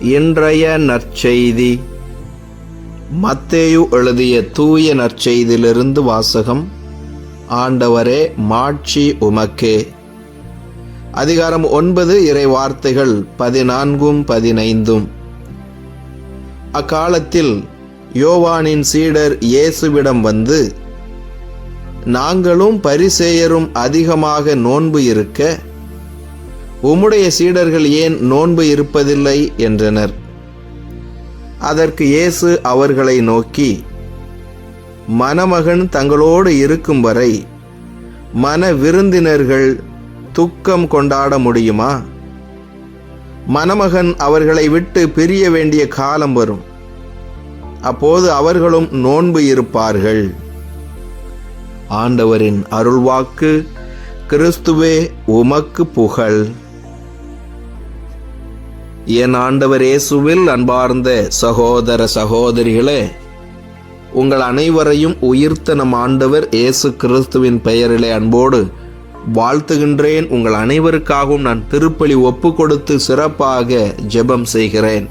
இன்றைய நற்செய்தி. மத்தேயு எழுதிய தூய நற்செய்தியிலிருந்து வாசகம் ஆண்டவரே மாட்சி உமக்கே. அதிகாரம் ஒன்பது இறை வார்த்தைகள் பதினான்கும் பதினைந்தும். அக்காலத்தில் யோவானின் சீடர் இயேசுவிடம் வந்து நாங்களும் பரிசேயரும் அதிகமாக நோன்பு இருக்க உம்முடைய சீடர்கள் ஏன் நோன்பு இருப்பதில்லை என்றனர். அதற்கு இயேசு அவர்களை நோக்கி மணமகன் தங்களோடு இருக்கும் வரை மன விருந்தினர்கள் துக்கம் கொண்டாட முடியுமா? மணமகன் அவர்களை விட்டு பிரிய வேண்டிய காலம் வரும். அப்போது அவர்களும் நோன்பு இருப்பார்கள். ஆண்டவரின் அருள்வாக்கு கிறிஸ்துவே உமக்கு புகழ். என் ஆண்டவர் இயேசுவில் அன்பார்ந்த சகோதர சகோதரிகளே உங்கள் அனைவரையும் உயிர்த்த நம் ஆண்டவர் இயேசு கிறிஸ்துவின் பெயரிலே அன்போடு வாழ்த்துகின்றேன். உங்கள் அனைவருக்காகவும் நான் திருப்பலி ஒப்பு கொடுத்து சிறப்பாக ஜெபம் செய்கிறேன்.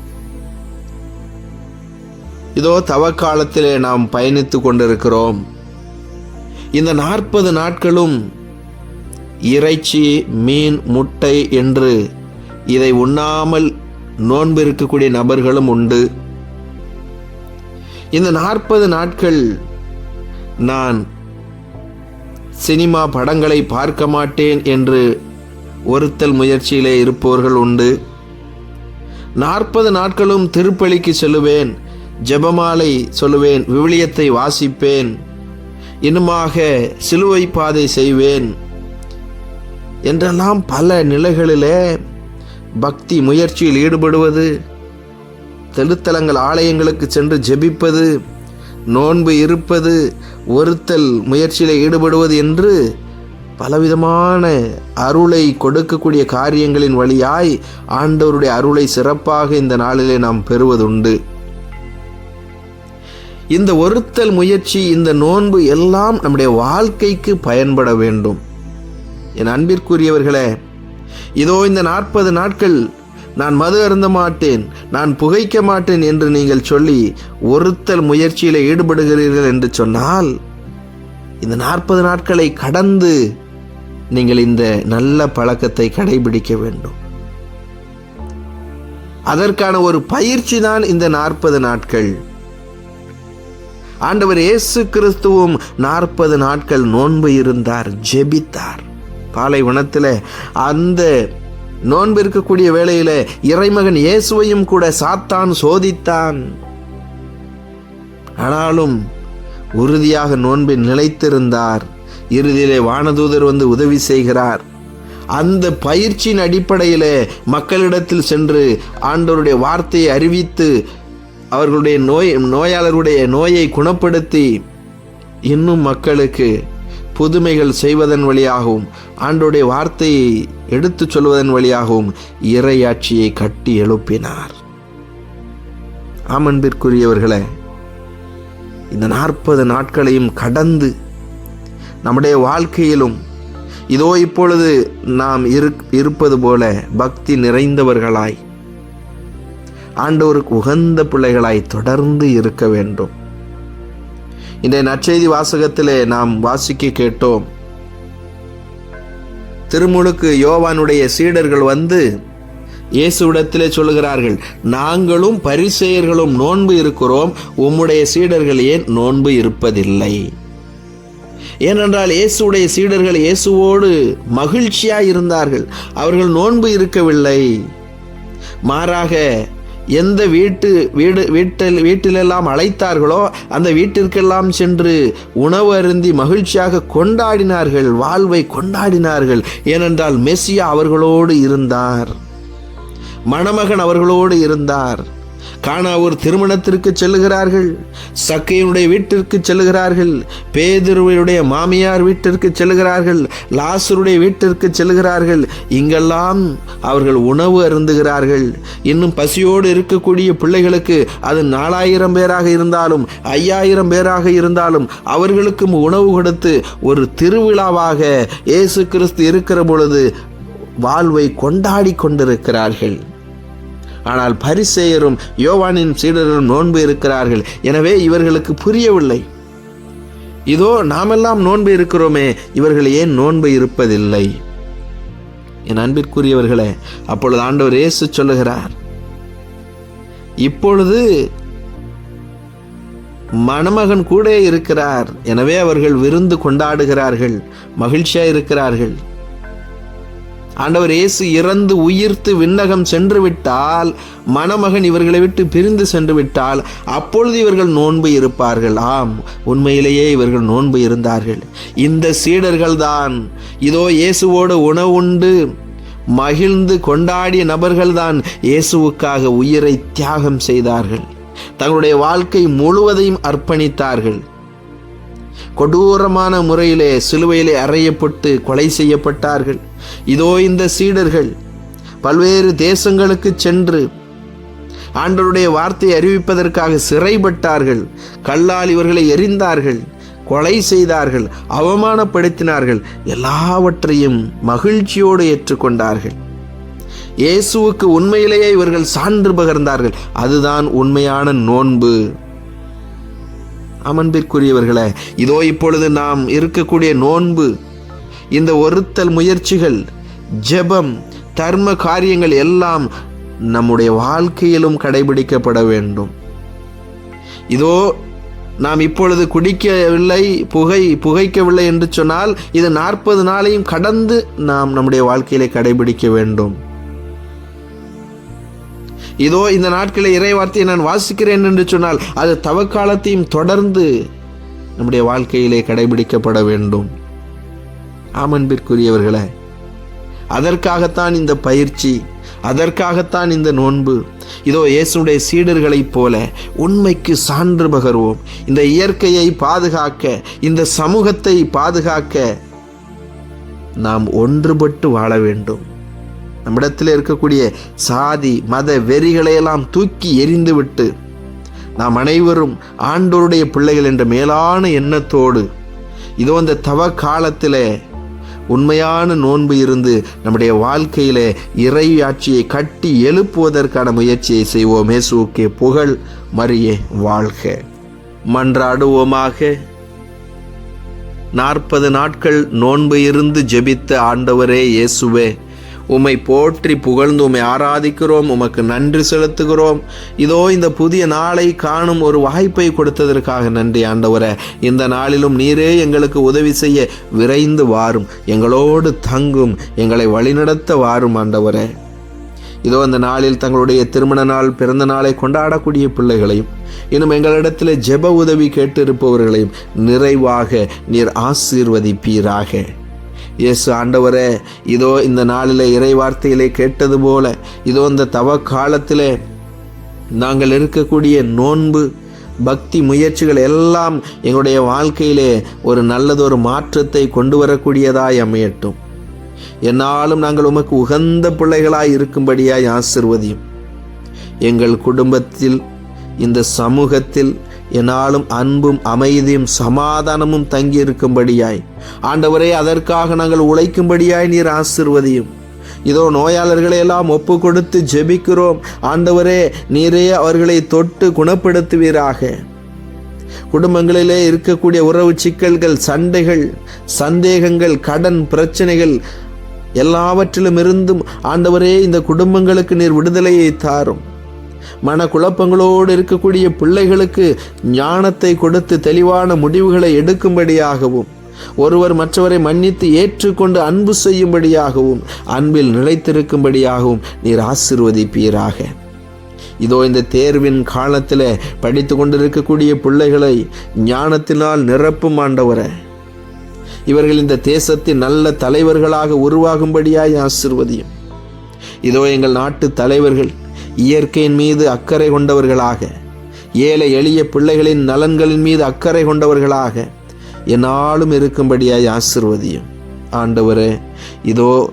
இதோ தவக்காலத்திலே நாம் பயணித்து கொண்டிருக்கிறோம். இந்த நாற்பது நாட்களும் இறைச்சி மீன் முட்டை என்று இதை உண்ணாமல் நோன்பு இருக்கக்கூடிய நபர்களும் உண்டு. இந்த நாற்பது நாட்கள் நான் சினிமா படங்களை பார்க்க மாட்டேன் என்று ஒருத்தல் முயற்சியிலே இருப்பவர்கள் உண்டு. நாற்பது நாட்களும் திருப்பலிக்கு செல்லுவேன் ஜெபமாலை சொல்லுவேன் விவிலியத்தை வாசிப்பேன் இன்னுமாக சிலுவை பாதை செய்வேன் என்றெல்லாம் பல நிலைகளிலே பக்தி முயற்சியில் ஈடுபடுவது தெளுத்தலங்கள் ஆலயங்களுக்கு சென்று ஜெபிப்பது நோன்பு இருப்பது ஒருத்தல் முயற்சியில் ஈடுபடுவது என்று பலவிதமான அருளை கொடுக்கக்கூடிய காரியங்களின் வழியாய் ஆண்டவருடைய அருளை சிறப்பாக இந்த நாளிலே நாம் பெறுவதுண்டு. இந்த ஒருத்தல் முயற்சி இந்த நோன்பு எல்லாம் நம்முடைய வாழ்க்கைக்கு பயன்பட வேண்டும். என் அன்பிற்குரியவர்களே இதோ இந்த நாற்பது நாட்கள் நான் மது அருந்த மாட்டேன் நான் புகைக்க மாட்டேன் என்று நீங்கள் சொல்லி ஒருத்தல் முயற்சியில் ஈடுபடுகிறீர்கள் என்று சொன்னால் இந்த நாற்பது நாட்களை கடந்து நீங்கள் இந்த நல்ல பழக்கத்தை கடைபிடிக்க வேண்டும். அதற்கான ஒரு பயிற்சி தான் இந்த நாற்பது நாட்கள். ஆண்டவர் இயேசு கிறிஸ்துவும் நாற்பது நாட்கள் நோன்பு இருந்தார் ஜெபித்தார். பாலைவனத்தில் அந்த நோன்பு இருக்கக்கூடிய வேளையில் இறைமகன் இயேசுவையும் கூட சாத்தான் சோதித்தான். ஆனாலும் உறுதியாக நோன்பில் நிலைத்திருந்தார். இறுதியிலே வானதூதர் வந்து உதவி செய்கிறார். அந்த பயிற்சியின் அடிப்படையில் மக்களிடத்தில் சென்று ஆண்டவருடைய வார்த்தையை அறிவித்து அவர்களுடைய நோய் நோயாளருடைய நோயை குணப்படுத்தி இன்னும் மக்களுக்கு புதுமைகள் செய்வதன் வழியாகவும் ஆண்டோடைய வார்த்தையை எடுத்துச் சொல்வதன் வழியாகவும் இறையாட்சியை கட்டி எழுப்பினார். ஆமன்பிற்குரியவர்களே இந்த நாற்பது நாட்களையும் கடந்து நம்முடைய வாழ்க்கையிலும் இதோ இப்பொழுது நாம் இருப்பது போல பக்தி நிறைந்தவர்களாய் ஆண்டவருக்கு உகந்த பிள்ளைகளாய் தொடர்ந்து இருக்க வேண்டும். இந்த நற்செய்தி வாசகத்திலே நாம் வாசிக்க கேட்டோம். திருமுழுக்கு யோவானுடைய சீடர்கள் வந்து இயேசுவிடத்திலே சொல்லுகிறார்கள் நாங்களும் பரிசெயர்களும் நோன்பு இருக்கிறோம் உம்முடைய சீடர்கள் ஏன் நோன்பு இருப்பதில்லை? ஏனென்றால் இயேசுடைய சீடர்கள் இயேசுவோடு மகிழ்ச்சியாய் இருந்தார்கள் அவர்கள் நோன்பு இருக்கவில்லை. மாறாக எந்த வீட்டு வீடு வீட்டில் வீட்டிலெல்லாம் அழைத்தார்களோ அந்த வீட்டிற்கெல்லாம் சென்று உணவு அருந்தி மகிழ்ச்சியாக கொண்டாடினார்கள் வாழ்வை கொண்டாடினார்கள். ஏனென்றால் மெஸ்ஸியா அவர்களோடு இருந்தார். மணமகன் அவர்களோடு இருந்தார். காணா ஒரு திருமணத்திற்கு செல்லுகிறார்கள் சக்கையினுடைய வீட்டிற்கு செல்லுகிறார்கள் பேதுருவையுடைய மாமியார் வீட்டிற்கு செல்லுகிறார்கள் லாசருடைய வீட்டிற்கு செல்லுகிறார்கள். இங்கெல்லாம் அவர்கள் உணவு அருந்துகிறார்கள். இன்னும் பசியோடு இருக்கக்கூடிய பிள்ளைகளுக்கு அது நாலாயிரம் பேராக இருந்தாலும் ஐயாயிரம் பேராக இருந்தாலும் அவர்களுக்கும் உணவு கொடுத்து ஒரு திருவிழாவாக இயேசு கிறிஸ்து இருக்கிற பொழுது வாழ்வை கொண்டாடி கொண்டிருக்கிறார்கள். ஆனால் பரிசேயரும் யோவானின் சீடரும் நோன்பு இருக்கிறார்கள். எனவே இவர்களுக்கு புரியவில்லை. இதோ நாமெல்லாம் நோன்பு இருக்கிறோமே இவர்கள் ஏன் நோன்பு இருப்பதில்லை? என் அன்பிற்குரியவர்களே அப்பொழுது ஆண்டவர் இயேசு சொல்லுகிறார் இப்பொழுது மணமகன் கூட இருக்கிறார். எனவே அவர்கள் விருந்து கொண்டாடுகிறார்கள் மகிழ்ச்சியாக இருக்கிறார்கள். ஆண்டவர் இயேசு இறந்து உயிர்த்து விண்ணகம் சென்று விட்டால் மணமகன் இவர்களை விட்டு பிரிந்து சென்று விட்டால் அப்பொழுது இவர்கள் நோன்பு இருப்பார்கள். ஆம் உண்மையிலேயே இவர்கள் நோன்பு இருந்தார்கள். இந்த சீடர்கள் தான் இதோ இயேசுவோடு உணவுண்டு மகிழ்ந்து கொண்டாடிய நபர்கள்தான் இயேசுவுக்காக உயிரை தியாகம் செய்தார்கள். தங்களுடைய வாழ்க்கை முழுவதையும் அர்ப்பணித்தார்கள். கொடூரமான முறையிலே சிலுவையிலே அறையப்பட்டு கொலை செய்யப்பட்டார்கள். இதோ இந்த சீடர்கள் பல்வேறு தேசங்களுக்கு சென்று ஆண்டருடைய வார்த்தையை அறிவிப்பதற்காக சிறைப்பட்டார்கள். கல்லால் இவர்களை எரிந்தார்கள் கொலை செய்தார்கள் அவமானப்படுத்தினார்கள். எல்லாவற்றையும் மகிழ்ச்சியோடு ஏற்றுக்கொண்டார்கள். இயேசுவுக்கு உண்மையிலேயே இவர்கள் சான்று பகர்ந்தார்கள். அதுதான் உண்மையான நோன்பு. அமன்பிற்குரியவர்களே இதோ இப்பொழுது நாம் இருக்கக்கூடிய நோன்பு இந்த ஒருத்தல் முயற்சிகள் ஜெபம் தர்ம காரியங்கள் எல்லாம் நம்முடைய வாழ்க்கையிலும் கடைபிடிக்கப்பட வேண்டும். இதோ நாம் இப்பொழுது குடிக்கவில்லை புகை புகைக்கவில்லை என்று சொன்னால் இது நாற்பது நாளையும் கடந்து நாம் நம்முடைய வாழ்க்கையிலே கடைபிடிக்க வேண்டும். இதோ இந்த நாட்களில் இறை வார்த்தையை நான் வாசிக்கிறேன் என்று சொன்னால் அது தவக்காலத்தையும் தொடர்ந்து நம்முடைய வாழ்க்கையிலே கடைபிடிக்கப்பட வேண்டும். ஆமன்பிற்குரியவர்களே அதற்காகத்தான் இந்த பயிற்சி அதற்காகத்தான் இந்த நோன்பு. இதோ இயேசுடைய சீடர்களைப் போல உண்மைக்கு சான்று பகர்வோம். இந்த இயற்கையை பாதுகாக்க இந்த சமூகத்தை பாதுகாக்க நாம் ஒன்றுபட்டு வாழ வேண்டும். நம்மிடத்தில் இருக்கக்கூடிய சாதி மத வெறிகளையெல்லாம் தூக்கி எறிந்துவிட்டு நாம் அனைவரும் ஆண்டோருடைய பிள்ளைகள் என்ற மேலான எண்ணத்தோடு இதோ இந்த தவ காலத்தில் உண்மையான நோன்பு இருந்து நம்முடைய வாழ்க்கையில் இறையாட்சியை கட்டி எழுப்புவதற்கான முயற்சியை செய்வோம். மேசுவுக்கே புகழ் மறியே வாழ்க. மன்றாடுவோமாக. நாற்பது நாட்கள் நோன்பு இருந்து ஜெபித்த ஆண்டவரே இயேசுவே உம்மை போற்றி புகழ்ந்து உம்மை ஆராதிக்கிறோம் உமக்கு நன்றி செலுத்துகிறோம். இதோ இந்த புதிய நாளை காணும் ஒரு வாய்ப்பை கொடுத்ததற்காக நன்றி ஆண்டவரே. இந்த நாளிலும் நீரே எங்களுக்கு உதவி செய்ய விரைந்து வாரும். எங்களோடு தங்கும் எங்களை வழிநடத்த வாரும் ஆண்டவரே. இதோ அந்த நாளில் தங்களுடைய திருமண நாள் பிறந்த நாளை கொண்டாடக்கூடிய பிள்ளைகளையும் இன்னும் எங்களிடத்தில் ஜெப உதவி கேட்டிருப்பவர்களையும் நிறைவாக நீர் ஆசீர்வதிப்பீராக. இயேசு ஆண்டவரே இதோ இந்த நாளில் இறை வார்த்தையிலே கேட்டது போல இதோ இந்த தவ காலத்திலே நாங்கள் இருக்கக்கூடிய நோன்பு பக்தி முயற்சிகள் எல்லாம் எங்களுடைய வாழ்க்கையிலே ஒரு நல்லதொரு மாற்றத்தை கொண்டு வரக்கூடியதாய் அமையட்டும். என்னாலும் நாங்கள் உமக்கு உகந்த பிள்ளைகளாய் இருக்கும்படியாய் ஆசிர்வதியும். எங்கள் குடும்பத்தில் இந்த சமூகத்தில் என்னாலும் அன்பும் அமைதியும் சமாதானமும் தங்கி இருக்கும்படியாய் ஆண்டவரே அதற்காக நாங்கள் உழைக்கும்படியாய் நீர் ஆசிர்வதியும். இதோ நோயாளர்களை எல்லாம் ஒப்பு கொடுத்து ஜெபிக்கிறோம். ஆண்டவரே நீரே அவர்களை தொட்டு குணப்படுத்துவீராக. குடும்பங்களிலே இருக்கக்கூடிய உறவு சிக்கல்கள் சண்டைகள் சந்தேகங்கள் கடன் பிரச்சனைகள் எல்லாவற்றிலும் இருந்தும் ஆண்டவரே இந்த குடும்பங்களுக்கு நீர் விடுதலையை தாரும். மனக்குழப்பங்களோடு இருக்கக்கூடிய பிள்ளைகளுக்கு ஞானத்தை கொடுத்து தெளிவான முடிவுகளை எடுக்கும்படியாகவும் ஒருவர் மற்றவரை மன்னித்து ஏற்றுக்கொண்டு அன்பு செய்யும்படியாகவும் அன்பில் நிலைத்திருக்கும்படியாகவும் நீர் ஆசிர்வதிப்பீராக. இதோ இந்த தேர்வின் காலத்தில் படித்து கொண்டிருக்கக்கூடிய பிள்ளைகளை ஞானத்தினால் நிரப்பும் ஆண்டவரை. இவர்கள் இந்த தேசத்தின் நல்ல தலைவர்களாக உருவாகும்படியாய் ஆசிர்வதியும். இதோ எங்கள் நாட்டு தலைவர்கள் இயற்கையின் மீது அக்கறை கொண்டவர்களாக ஏழை எளிய பிள்ளைகளின் நலன்களின் மீது அக்கறை கொண்டவர்களாக என்னாலும் இருக்கும்படியாய் ஆசிர்வதியும். ஆண்டவரே இதோ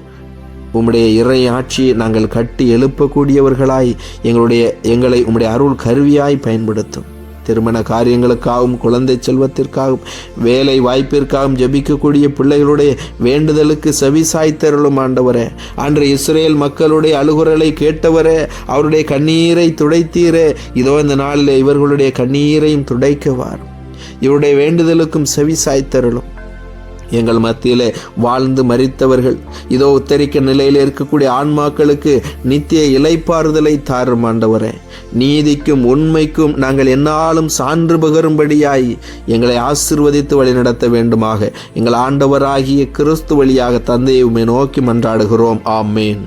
உம்முடைய இறை ஆட்சியை நாங்கள் கட்டி எழுப்பக்கூடியவர்களாய் எங்களுடைய எங்களை உம்முடைய அருள் கருவியாய் பயன்படுத்தும். திருமண காரியங்களுக்காகவும் குழந்தை செல்வத்திற்காகவும் வேலை வாய்ப்பிற்காகவும் ஜெபிக்கக்கூடிய பிள்ளைகளுடைய வேண்டுதலுக்கு செவி சாய்த்தருளும் ஆண்டவரே. அன்று இஸ்ரேல் மக்களுடைய அழுகுரலை கேட்டவரே அவருடைய கண்ணீரை துடைத்தீரே. இதோ இந்த நாளில் இவர்களுடைய கண்ணீரையும் துடைக்குவார். இவருடைய வேண்டுதலுக்கும் செவி சாய்த்தருளும் எங்கள் மத்தியிலே வாழ்ந்து மறித்தவர்கள். இதோ உத்தரிக்க நிலையில் இருக்கக்கூடிய ஆன்மாக்களுக்கு நித்திய இலைப்பாறுதலை தாரும் ஆண்டவரே. நீதிக்கும் உண்மைக்கும் நாங்கள் என்னாலும் சான்று பகரும்படியாய் எங்களை ஆசிர்வதித்து வழிநடத்த வேண்டுமாக. எங்கள் ஆண்டவராகிய கிறிஸ்து வழியாக தந்தையை நோக்கி மன்றாடுகிறோம். ஆமேன்.